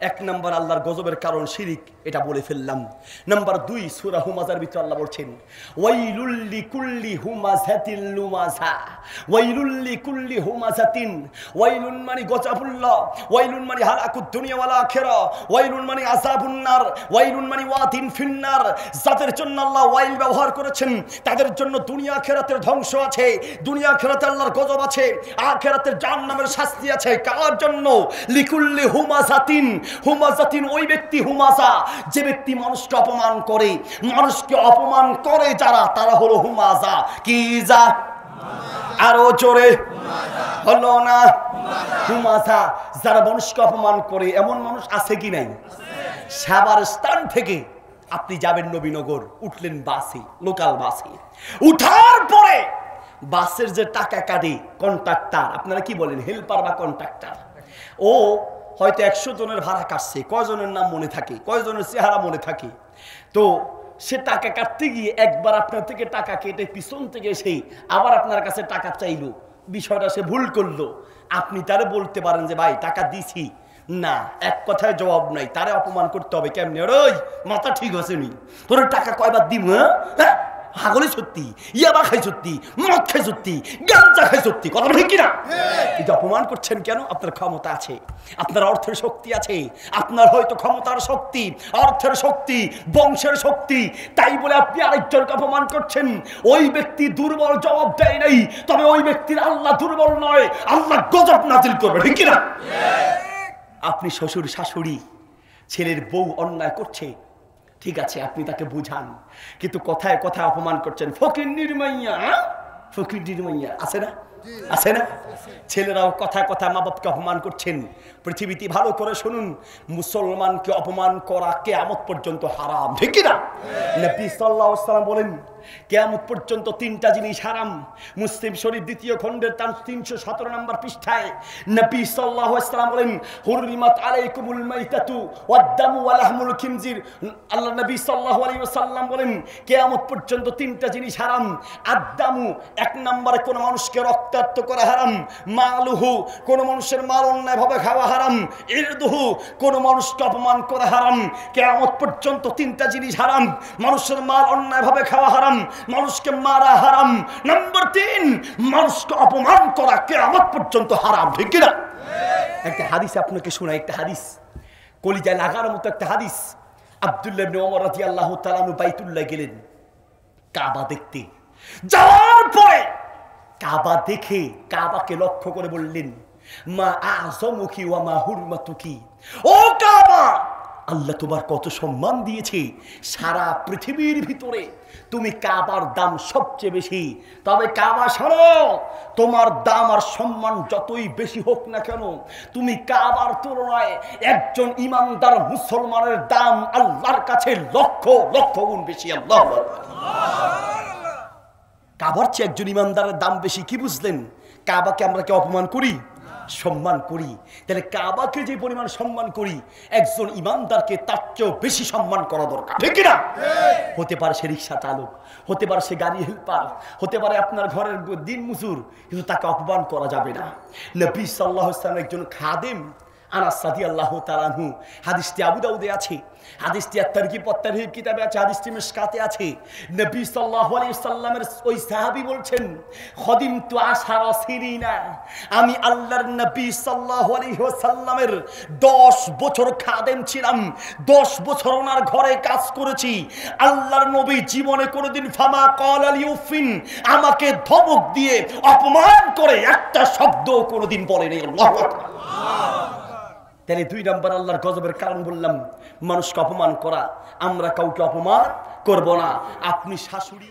এক নম্বর আল্লাহর গজবের কারণ শিরিক, এটা বলে ফেললাম। নাম্বার দুই, সুরা হুমাজার ভিতরে আল্লাহ বলছেন ওয়াইলুল্লি কুল্লি হুমাজাতিল লুমাজা ওয়াইলুল্লি কুল্লি হুমাজাতিন, ওয়াইলুন মানে গজাবুল্লাহ, ওয়াইলুন মানে হালাকুদ দুনিয়া ওয়াল আখিরা, ওয়াইলুন মানে আযাবুন নার, ওয়াইলুন মানে ওয়াদিন ফিন্নার যাদের জন্য আল্লাহ ওয়াইল ব্যবহার করেছেন, তাদের জন্য দুনিয়া আখিরাতের ধ্বংস আছে, দুনিয়া আখিরাতে আল্লাহর গজব আছে, আখিরাতের জাহান্নামের শাস্তি আছে। কার জন্য? লিকুল্লি হুমাজাতিন হুমাজাতিন, ওই ব্যক্তি হুমাজা, যে ব্যক্তি মানুষকে অপমান করে, মানুষকে অপমান করে যারা, তারা হলো হুমাজা। কি যা? আরও জোরে। হলো না? হুমাজা, যারা মানুষকে অপমান করে, এমন মানুষ আছে কি নাই? সাবার স্থান থেকে আপনি যাবেন নবীনগর, উঠলেন বাসে, লোকাল বাসে। উঠার পরে বাসের যে টাকা কাটে, কন্ট্রাক্টর, আপনারা কি বলেন, হেল্পার বা কন্ট্রাক্টর? ও হয়তো একশো জনের ভাড়া কাটছে, কয়জনের নাম মনে থাকে, কয়জনের চেহারা মনে থাকে। তো সে টাকা কাটতে গিয়ে একবার আপনার থেকে টাকা কেটে পিছন থেকে সেই আবার আপনার কাছে টাকা চাইলো। বিষয়টা সে ভুল করল। আপনি তারে বলতে পারেন যে, ভাই, টাকা দিছি। না, এক কথায় জবাব নাই। তারে অপমান করতে হবে কেমনে? ওই, মাথা ঠিক আছে নি। তোর টাকা কয়বার দিব হ্যাঁ? হাগলে সত্যি ইয়াবা খাই সত্যি মদ খাই সত্যি গাঞ্জা খাই সত্যি কথা ঠিক কিনা? কিন্তু অপমান করছেন কেন? আপনার ক্ষমতা আছে আপনার অর্থের শক্তি আছে আপনার হয়তো ক্ষমতার শক্তি অর্থের শক্তি বংশের শক্তি তাই বলে আপনি আরেকজনকে অপমান করছেন। ওই ব্যক্তি দুর্বল জবাব দেয় নাই তবে ওই ব্যক্তির আল্লাহ দুর্বল নয় আল্লাহ গজব নাজিল করবে ঠিক কিনা? আপনি শ্বশুর শাশুড়ি ছেলের বউ অন্যায় করছে ঠিক আছে আপনি তাকে বুঝান। কিন্তু কথায় কথায় অপমান করছেন। ফকির নির্মাইয়া ফকির নির্মাইয়া আছে না? আছে না? ছেলেরাও কথায় কথায় মা বাপকে অপমান করছেন। পৃথিবীতে ভালো করে শুনুন, মুসলমানকে অপমান করা কেয়ামত পর্যন্ত হারাম, ঠিক না? নবী ওয়াসাল্লাম বলেন, কেয়ামত পর্যন্ত তিনটা জিনিস হারাম। মুসলিম শরীফ দ্বিতীয় খণ্ডের তার তিনশো সতেরো নম্বর পৃষ্ঠায় নবী সাল্লাল্লাহু আলাইহি ওয়াসাল্লাম বলেন, হুররিমাত আলাইকুমুল মাইতাতু ওয়াদ-দামু ওয়া লাহমুল খিনজির। আল্লাহ নবী সাল্লাল্লাহু আলাইহি ওয়াসাল্লাম বলেন, কিয়ামত পর্যন্ত তিনটা জিনিস হারাম, আদ-দামু এক নম্বরে কোন মানুষকে রক্তাক্ত করা হারাম, মালুহু, কোন মানুষের মাল অন্যায়ভাবে খাওয়া হারাম, ইরদুহু, কোন মানুষকে অপমান করা হারাম, কিয়ামত পর্যন্ত তিনটা জিনিস হারাম, মানুষের মাল অন্যায়ভাবে খাওয়া হারাম, মানুষকে মারা হারাম। নাম্বার তিন, মানুষকে অপমান করা কিয়ামত পর্যন্ত হারাম, ঠিক কিনা? একটা হাদিস আপনাকে শোনাই, একটা হাদিস। কলিজায় লাগার মতো একটা হাদিস। আব্দুল্লাহ ওমর রাদিয়াল্লাহু তাআলা আনহু বাইতুল্লাহ গেলেন কাবা দেখতে। যাওয়ার পরে কাবা দেখে কাবাকে লক্ষ্য করে বললেন, মা আজমুকি ওয়া মা হুরমাতুকি? ও কাবা, আল্লাহ তোমার কত সম্মান দিয়েছে। সারা পৃথিবীর ভিতরে তুমি কাবার দাম সবচেয়ে বেশি। তবে কাবা শোনো, তোমার দাম আর সম্মান যতই বেশি হোক না কেন, তুমি কাবার তুলনায় একজন ইমানদার মুসলমানের দাম আল্লাহর কাছে লক্ষ লক্ষ গুণ বেশি। আল্লাহ কাবার চেয়ে একজন ইমানদারের দাম বেশি কি বুঝলেন? কাবাকে আমরা কে অপমান করি? সম্মান করি। তাহলে কাবাকে যে পরিমাণ সম্মান করি একজন ইমানদারকে তার চেয়েও বেশি সম্মান করা দরকার। ঠিক না হতে পারে সে রিক্সা চালক হতে পারে সে গাড়ি হেল্পার হতে পারে আপনার ঘরের দিন মুজুর কিন্তু তাকে অপমান করা যাবে না। নবী সাল্লাহ ইসলাম একজন খাদেম আনাস সাদি আল্লাহ তালানহু হাদিসটি আবু দাউদে আছে, হাদিসটি আত্মারকি পত্তারহিব কিতাবে আছে, হাদিসটি মিশকাতে আছে। নবী আলাইহি সাল্লামের ওই সাহাবী বলছেন খদিম তু আশারা সিরিনা আমি আল্লাহর নবী আলাইহি ওয়াসাল্লামের 10 বছর খাদেম ছিলাম 10 বছর ওনার ঘরে কাজ করেছি। আল্লাহর নবী জীবনে কোনোদিন ফামা কল আলী উফিন আমাকে ধমক দিয়ে অপমান করে একটা শব্দ কোনোদিন বলেনি। আল্লাহু তাহলে দুই নম্বর আল্লাহর গজবের কারণ বললাম, মানুষকে অপমান করা, আমরা কাউকে অপমান করব না। আপনি শাশুড়ি